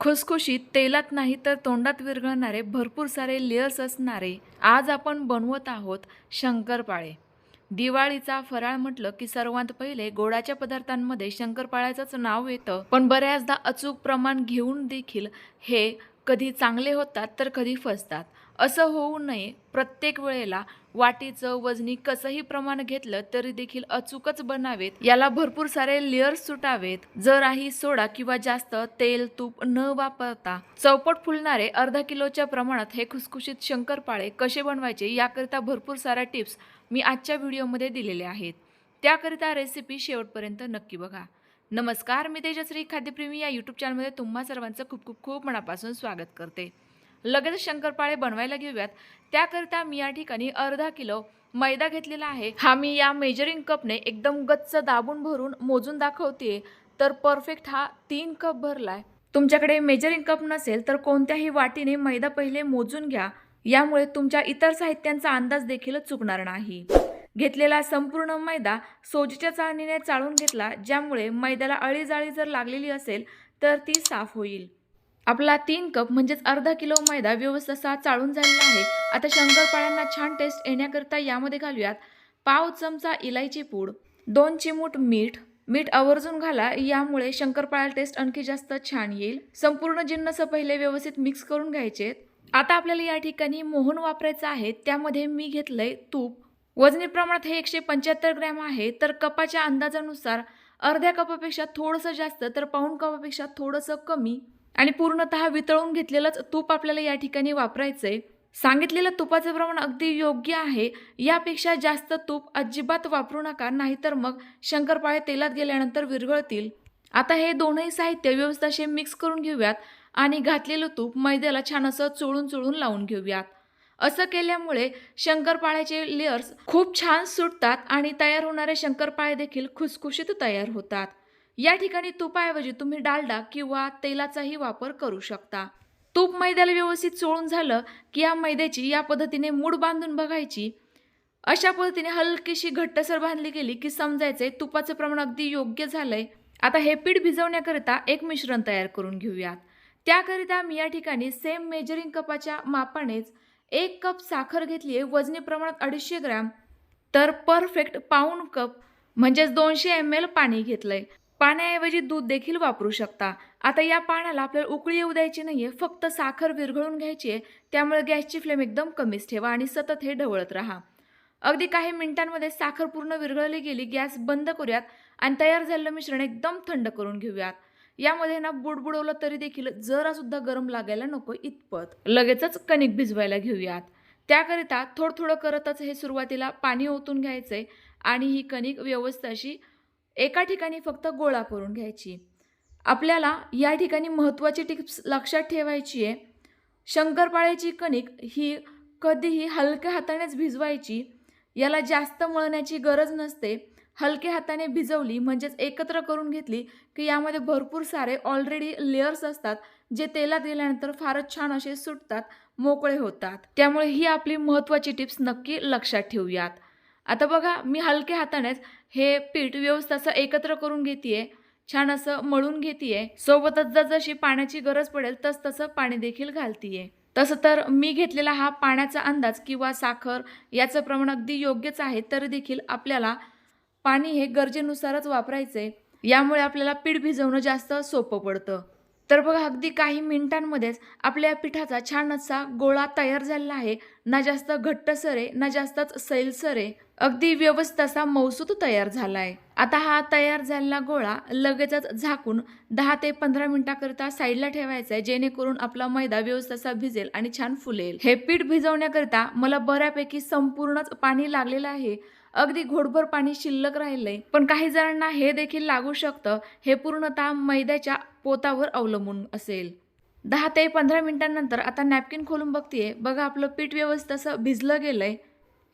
खुसखुशीत तेलात नाही तर तोंडात विरघळणारे भरपूर सारे लेयर्स असणारे आज आपण बनवत आहोत शंकरपाळे. दिवाळीचा फराळ म्हटलं की सर्वात पहिले गोडाच्या पदार्थांमध्ये शंकरपाळ्याचंच नाव येतं. पण बऱ्याचदा अचूक प्रमाण घेऊन देखील हे कधी चांगले होतात तर कधी फसतात. असं होऊ नये. प्रत्येक वेळेला वाटीचं वजनी कसंही प्रमाण घेतलं तरी देखील अचूकच बनावेत. याला भरपूर सारे लेअर्स सुटावेत. जराही सोडा किंवा जास्त तेल तूप न वापरता चौपट फुलणारे अर्धा किलोच्या प्रमाणात हे खुसखुशीत शंकरपाळे कसे बनवायचे याकरिता भरपूर साऱ्या टिप्स मी आजच्या व्हिडिओमध्ये दिलेले आहेत. त्याकरिता रेसिपी शेवटपर्यंत नक्की बघा. नमस्कार मी तेजश्री खाद्यप्रेमी या यूट्यूब चॅनलमध्ये तुम्हा सर्वांचं खूप खूप खूप मनापासून स्वागत करते. लगेच शंकरपाळे बनवायला घेऊयात. त्याकरिता मी या ठिकाणी अर्धा किलो मैदा घेतलेला आहे. हा मी या मेजरिंग कपने एकदम गच्च दाबून भरून मोजून दाखवते तर परफेक्ट हा तीन कप भरलाय. तुमच्याकडे मेजरिंग कप नसेल तर कोणत्याही वाटीने मैदा पहिले मोजून घ्या. यामुळे तुमच्या इतर साहित्यांचा अंदाज देखील चुकणार नाही. घेतलेला संपूर्ण मैदा सोजीच्या चाळणीने चाळून घेतला ज्यामुळे मैद्याला अळीजाळी जर लागलेली असेल तर ती साफ होईल. आपला तीन कप म्हणजेच अर्धा किलो मैदा व्यवस्थित असा चाळून झालेला आहे. आता शंकरपाळ्यांना छान टेस्ट येण्याकरिता यामध्ये घालूयात. पाव चमचा इलायची पूड दोन चिमूट मीठ मीठ आवर्जून घाला यामुळे शंकरपाळ्या टेस्ट आणखी जास्त छान येईल. संपूर्ण जिन्नस पहिले व्यवस्थित मिक्स करून घ्यायचे. आता आपल्याला या ठिकाणी मोहन वापरायचं आहे. त्यामध्ये मी घेतलंय तूप. वजनी प्रमाणात हे एकशे पंच्याहत्तर ग्रॅम आहे. तर कपाच्या अंदाजानुसार अर्ध्या कपापेक्षा थोडंसं जास्त तर पाऊण कपापेक्षा थोडंसं कमी आणि पूर्णतः वितळून घेतलेलंच तूप आपल्याला या ठिकाणी वापरायचं आहे सांगितलेलं तुपाचं प्रमाण अगदी योग्य आहे. यापेक्षा जास्त तूप अजिबात वापरू नका नाहीतर मग शंकरपाळे तेलात गेल्यानंतर विरघळतील. आता हे दोनही साहित्य व्यवस्थित असे मिक्स करून घेऊयात आणि घातलेलं तूप मैद्याला छान असं चोळून चोळून लावून घेऊयात. असं केल्यामुळे शंकरपाळ्याचे लेअर्स खूप छान सुटतात आणि तयार होणारे शंकरपाळे देखील खुसखुशीत तयार होतात. या ठिकाणी तुपाऐवजी तुम्ही डालडा किंवा तेलाचाही वापर करू शकता. तूप मैद्याला व्यवस्थित चोळून झालं की या मैद्याची या पद्धतीने मूड बांधून बघायची. अशा पद्धतीने हलकीशी घट्टसर बांधली गेली की समजायचंय तुपाचं प्रमाण अगदी योग्य झालंय. आता हे पीठ भिजवण्याकरिता एक मिश्रण तयार करून घेऊयात. त्याकरिता मी या ठिकाणी सेम मेजरिंग कपाच्या मापानेच एक कप साखर घेतली आहे वजनी प्रमाणात अडीचशे ग्रॅम. तर परफेक्ट पाऊण कप म्हणजेच दोनशे एम एल पाणी घेतलंय. पाण्याऐवजी दूध देखील वापरू शकता. आता या पाण्याला आपल्याला उकळी येऊ द्यायची नाही आहे फक्त साखर विरघळून घ्यायची आहे त्यामुळे गॅसची फ्लेम एकदम कमीच ठेवा आणि सतत हे ढवळत राहा. अगदी काही मिनिटांमध्ये साखर पूर्ण विरघळली गेली गॅस बंद करूयात आणि तयार झालेलं मिश्रण एकदम थंड करून घेऊयात. यामध्ये ना बुडबुडवलं तरी देखील जरा सुद्धा गरम लागायला नको इतपत. लगेचच कणिक भिजवायला घेऊयात. त्याकरिता थोडं थोडं करतच हे सुरुवातीला पाणी ओतून घ्यायचंय आणि ही कणिक व्यवस्थित अशी एका ठिकाणी फक्त गोळा करून घ्यायची. आपल्याला या ठिकाणी महत्त्वाची टिप्स लक्षात ठेवायची आहे. शंकरपाळ्याची कणिक ही कधीही हलक्या हातानेच भिजवायची. याला जास्त मळण्याची गरज नसते. हलक्या हाताने भिजवली म्हणजेच एकत्र करून घेतली की यामध्ये भरपूर सारे ऑलरेडी लेयर्स असतात जे तेलात गेल्यानंतर फारच छान असे सुटतात मोकळे होतात. त्यामुळे ही आपली महत्त्वाची टिप्स नक्की लक्षात ठेवूयात. आता बघा मी हलक्या हातानेच हे पीठ व्यवस्थित असं एकत्र करून घेते छान असं मळून घेते सोबतच जसजशी पाण्याची गरज पडेल तस तसं पाणी देखील घालतीये. तसं तर मी घेतलेला हा पाण्याचा अंदाज किंवा साखर याचं प्रमाण अगदी योग्यच आहे तरी देखील आपल्याला पाणी हे गरजेनुसारच वापरायचं आहे यामुळे आपल्याला पीठ भिजवणं जास्त सोपं पडतं. तर बघा अगदी काही मिनिटांमध्येच आपल्या पिठाचा छान असा गोळा तयार झालेला आहे. ना जास्त घट्ट सरे ना जास्तच सैलसरे अगदी व्यवस्थित असा मौसूद तयार झाला आहे आता हा तयार झालेला गोळा लगेचच झाकून दहा ते पंधरा मिनिटाकरिता साईडला ठेवायचा आहे जेणेकरून आपला मैदा व्यवस्थित असा भिजेल आणि छान फुलेल. हे पीठ भिजवण्याकरिता मला बऱ्यापैकी संपूर्णच पाणी लागलेलं आहे. अगदी घोडभर पाणी शिल्लक राहिलंय. पण काही जणांना हे देखील लागू शकतं. हे पूर्णतः मैद्याच्या पोतावर अवलंबून असेल. दहा ते पंधरा मिनिटांनंतर आता नॅपकिन खोलून बघतीये. बघा आपलं पीठ व्यवस्थित असं भिजलं गेलंय.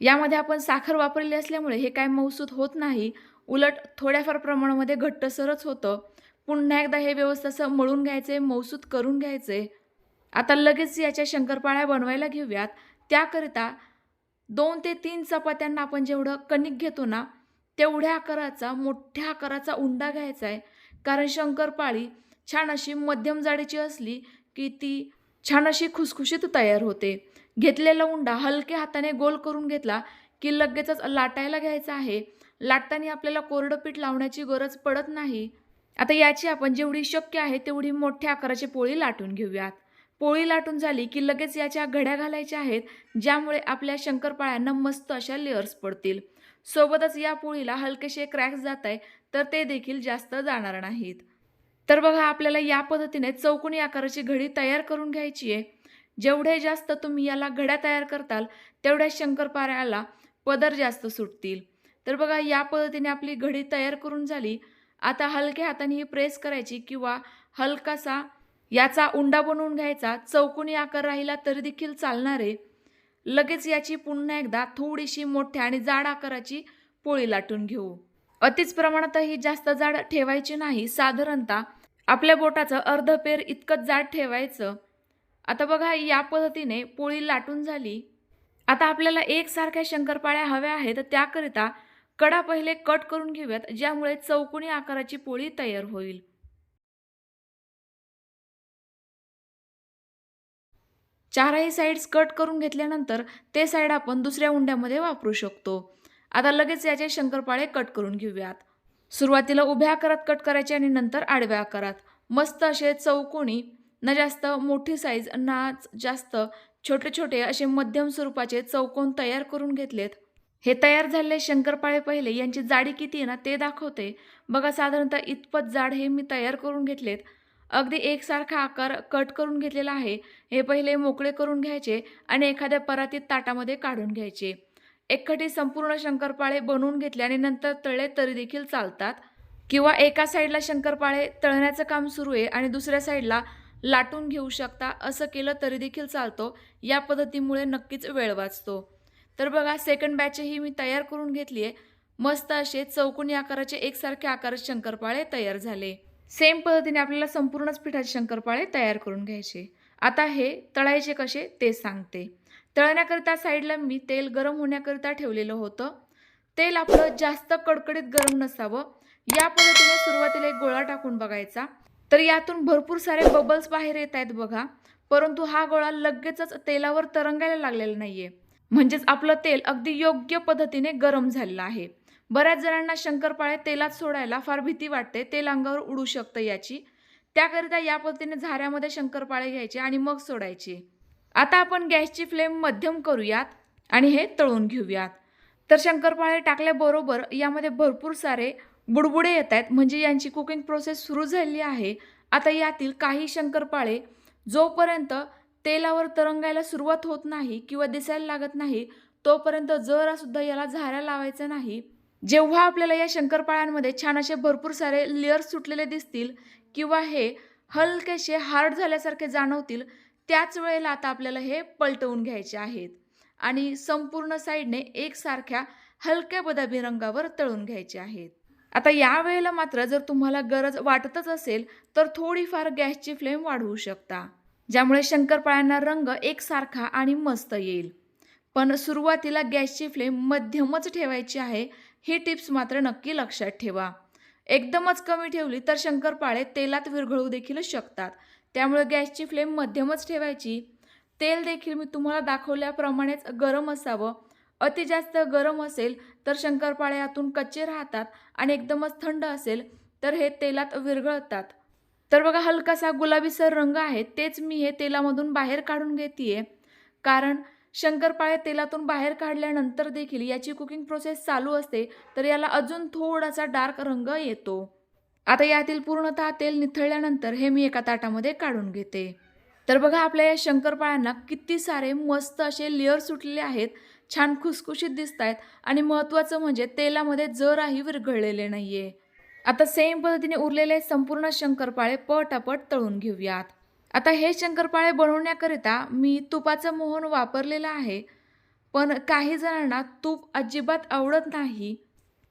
यामध्ये आपण साखर वापरली असल्यामुळे हे काय मौसूद होत नाही. उलट थोड्याफार प्रमाणामध्ये घट्टसरच होतं. पुन्हा एकदा हे व्यवस्थित असं मळून घ्यायचे मौसूद करून घ्यायचे आता लगेच याच्या शंकरपाळ्या बनवायला घेऊयात. त्याकरिता दोन ते तीन चपात्यांना आपण जेवढं कणिक घेतो ना तेवढ्या आकाराचा मोठ्या आकाराचा उंडा घ्यायचा आहे. कारण शंकरपाळी छान अशी मध्यम जाडीची असली की ती छान अशी खुसखुशीत तयार होते. घेतलेला उंडा हलक्या हाताने गोल करून घेतला की लगेचच लाटायला घ्यायचा आहे. लाटताना आपल्याला कोरडं पीठ लावण्याची गरज पडत नाही. आता याची आपण जेवढी शक्य आहे तेवढी मोठ्या आकाराची पोळी लाटून घेऊयात. पोळी लाटून झाली की लगेच याच्या घड्या घालायच्या आहेत ज्यामुळे आपल्या शंकरपाळ्यांना मस्त अशा लेअर्स पडतील. सोबतच या पोळीला हलकेसे क्रॅक्स जात आहे तर ते देखील जास्त जाणार नाहीत. तर बघा आपल्याला या पद्धतीने चौकोनी आकाराची घडी तयार करून घ्यायची आहे. जेवढे जास्त तुम्ही याला घड्या तयार करताल तेवढ्या शंकरपाळ्याला पदर जास्त सुटतील. तर बघा या पद्धतीने आपली घडी तयार करून झाली. आता हलक्या हाताने ही प्रेस करायची किंवा हलकासा याचा उंडा बनवून घ्यायचा चौकोनी आकार राहिला तरी देखील चालणारे. लगेच याची पुन्हा एकदा थोडीशी मोठ्या आणि जाड आकाराची पोळी लाटून घेऊ. अतिच प्रमाणातही जास्त जाड ठेवायची नाही साधारणतः आपल्या बोटाचं अर्ध पेर इतकंच जाड ठेवायचं. आता बघा या पद्धतीने पोळी लाटून झाली. आता आपल्याला एकसारख्या शंकरपाळ्या हव्या आहेत त्याकरिता कडा पहिले कट करून घेऊयात ज्यामुळे चौकोनी आकाराची पोळी तयार होईल. चारही साईड्स कट करून घेतल्यानंतर ते साईड आपण दुसऱ्या उंड्यामध्ये वापरू शकतो. आता लगेच याचे शंकरपाळे कट करून घेऊयात. सुरुवातीला उभ्या आकारात कट करायचे आणि नंतर आडव्या आकारात. मस्त असे चौकोनी न जास्त मोठी साईज ना जास्त छोटे छोटे असे मध्यम स्वरूपाचे चौकोन तयार करून घेतलेत. हे तयार झालेले शंकरपाळे पहिले यांची जाडी किती आहे ना ते दाखवते. बघा साधारणतः इतपत जाड हे मी तयार करून घेतलेत. अगदी एकसारखा आकार कट करून घेतलेला आहे. हे पहिले मोकळे करून घ्यायचे आणि एखाद्या परातीत ताटामध्ये काढून घ्यायचे. एकखटी संपूर्ण शंकरपाळे बनवून घेतले आणि नंतर तळले तरी देखील चालतात. किंवा एका साईडला शंकरपाळे तळण्याचं काम सुरू आहे आणि दुसऱ्या साईडला लाटून घेऊ शकता असं केलं तरी देखील चालतो. या पद्धतीमुळे नक्कीच वेळ वाचतो. तर बघा सेकंड बॅचही मी तयार करून घेतली आहे. मस्त असे चौकोनी आकाराचे एकसारखे आकार शंकरपाळे तयार झाले. सेम पद्धतीने आपल्याला संपूर्णच पिठाचे शंकरपाळे तयार करून घ्यायचे. आता हे तळायचे कसे ते सांगते. तळण्याकरिता साईडला मी तेल गरम होण्याकरिता ठेवलेलं होतं. तेल आपलं जास्त कडकडीत गरम नसावं. या पद्धतीने सुरुवातीला एक गोळा टाकून बघायचा. तर यातून भरपूर सारे बबल्स बाहेर येत आहेत बघा. परंतु हा गोळा लगेचच तेलावर तरंगायला लागलेला नाहीये. म्हणजेच आपलं तेल अगदी योग्य पद्धतीने गरम झालेलं आहे. बऱ्याच जणांना शंकरपाळे तेलात सोडायला फार भीती वाटते. तेल अंगावर उडू शकतं याची. त्याकरिता या पद्धतीने झाऱ्यामध्ये शंकरपाळे घ्यायचे आणि मग सोडायचे. आता आपण गॅसची फ्लेम मध्यम करूयात आणि हे तळून घेऊयात. तर शंकरपाळे टाकल्याबरोबर यामध्ये भरपूर सारे बुडबुडे येत आहेत. म्हणजे यांची कुकिंग प्रोसेस सुरू झालेली आहे. आता यातील काही शंकरपाळे जोपर्यंत तेलावर तरंगायला सुरुवात होत नाही किंवा दिसायला लागत नाही तोपर्यंत जरासुद्धा याला झाऱ्या लावायचं नाही. जेव्हा आपल्याला या शंकरपाळ्यांमध्ये छान असे भरपूर सारे लेअर्स सुटलेले दिसतील किंवा हे हलकेसे हार्ड झाल्यासारखे जाणवतील त्याच वेळेला आता आपल्याला हे पलटवून घ्यायचे आहेत. आणि संपूर्ण साईडने एकसारख्या हलक्या बदामी रंगावर तळून घ्यायचे आहेत. आता या वेळेला मात्र जर तुम्हाला गरज वाटतच असेल तर थोडीफार गॅसची फ्लेम वाढवू शकता ज्यामुळे शंकरपाळ्यांना रंग एकसारखा आणि मस्त येईल. पण सुरुवातीला गॅसची फ्लेम मध्यमच ठेवायची आहे ही टिप्स मात्र नक्की लक्षात ठेवा. एकदमच कमी ठेवली तर शंकरपाळे तेलात विरघळू देखील शकतात. त्यामुळे गॅसची फ्लेम मध्यमच ठेवायची. तेल देखील मी तुम्हाला दाखवल्याप्रमाणेच गरम असावं. अति जास्त गरम असेल तर शंकरपाळे यातून कच्चे राहतात आणि एकदमच थंड असेल तर हे तेलात विरघळतात. तर बघा हलकासा गुलाबीसर रंग आहे. तेच मी हे तेलामधून बाहेर काढून घेते कारण शंकरपाळे तेलातून बाहेर काढल्यानंतर देखील याची कुकिंग प्रोसेस चालू असते तर याला अजून थोडासा डार्क रंग येतो. आता यातील पूर्णतः तेल निथळल्यानंतर हे मी एका ताटामध्ये काढून घेते. तर बघा आपल्या या शंकरपाळ्यांना किती सारे मस्त असे लेअर सुटलेले आहेत छान खुसखुशीत दिसत आहेत आणि महत्त्वाचं म्हणजे तेलामध्ये जराही विरघळलेले नाही आहे आता सेम पद्धतीने उरलेले संपूर्ण शंकरपाळे पटापट तळून घेऊयात. आता हे शंकरपाळे बनवण्याकरिता मी तुपाचं मोहन वापरलेलं आहे पण काही जणांना तूप अजिबात आवडत नाही.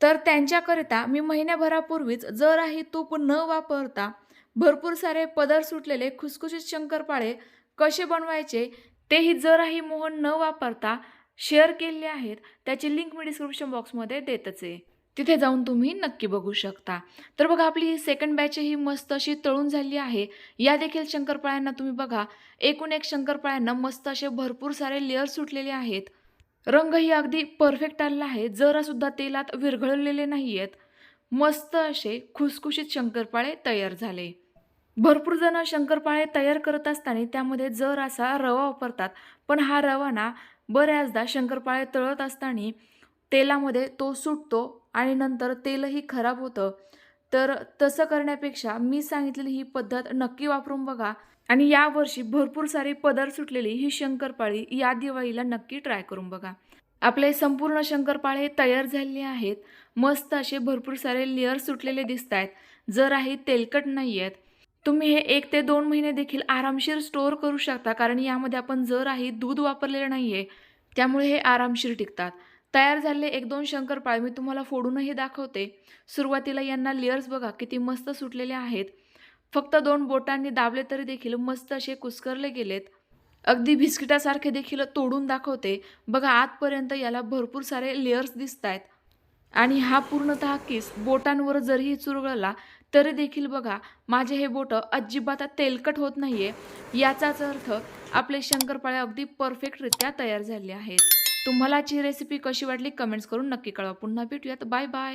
तर त्यांच्याकरिता मी महिन्याभरापूर्वीच जराही तूप न वापरता भरपूर सारे पदर सुटलेले खुसखुशीत शंकरपाळे कसे बनवायचे तेही जराही मोहन न वापरता शेअर केलेले आहेत. त्याची लिंक मी डिस्क्रिप्शन बॉक्समध्ये देतच आहे. तिथे जाऊन तुम्ही नक्की बघू शकता. तर बघा आपली सेकंड बॅच ही मस्त अशी तळून झाली आहे. या देखील शंकरपाळ्यांना तुम्ही बघा. एकूण एक शंकरपाळ्यांना मस्त असे भरपूर सारे लेअर सुटलेले आहेत. रंगही अगदी परफेक्ट आलेला आहे. जरासुद्धा तेलात विरघळलेले नाही आहेत मस्त असे खुसखुशीत शंकरपाळे तयार झाले. भरपूर जण शंकरपाळे तयार करत असताना त्यामध्ये जर असा रवा वापरतात पण हा रवा ना बऱ्याचदा शंकरपाळे तळत असताना तेलामध्ये तो सुटतो आणि नंतर तेलही खराब होतं. तर तसं करण्यापेक्षा मी सांगितलेली ही पद्धत नक्की वापरून बघा. आणि यावर्षी भरपूर सारी पदर सुटलेली ही शंकरपाळी या दिवाळीला नक्की ट्राय करून बघा. आपले संपूर्ण शंकरपाळे तयार झालेले आहेत. मस्त असे भरपूर सारे लेअर सुटलेले दिसत आहेत जर आहे तेलकट नाही आहेत तुम्ही हे एक ते दोन महिने देखील आरामशीर स्टोअर करू शकता कारण यामध्ये आपण जर आहे दूध वापरलेलं नाही आहे त्यामुळे हे आरामशीर टिकतात. तयार झाले एक दोन शंकरपाळे मी तुम्हाला फोडूनही दाखवते. सुरुवातीला यांना लेअर्स बघा किती मस्त सुटलेले आहेत. फक्त दोन बोटांनी दाबले तरी देखील मस्त असे कुस्करले गेलेत. अगदी बिस्किटासारखे देखील तोडून दाखवते. बघा आतपर्यंत याला भरपूर सारे लेअर्स दिसत आहेत आणि हा पूर्णतः किस बोटांवर जरीही चुरगळला तरी देखील बघा माझे हे बोटं अजिबात तेलकट होत नाही आहे याचाच अर्थ आपले शंकरपाळे अगदी परफेक्टरित्या तयार झाले आहेत. तुम्हाला आजची रेसिपी कशी वाटली कमेंट्स करून नक्की कळवा. पुन्हा भेटूयात. Bye bye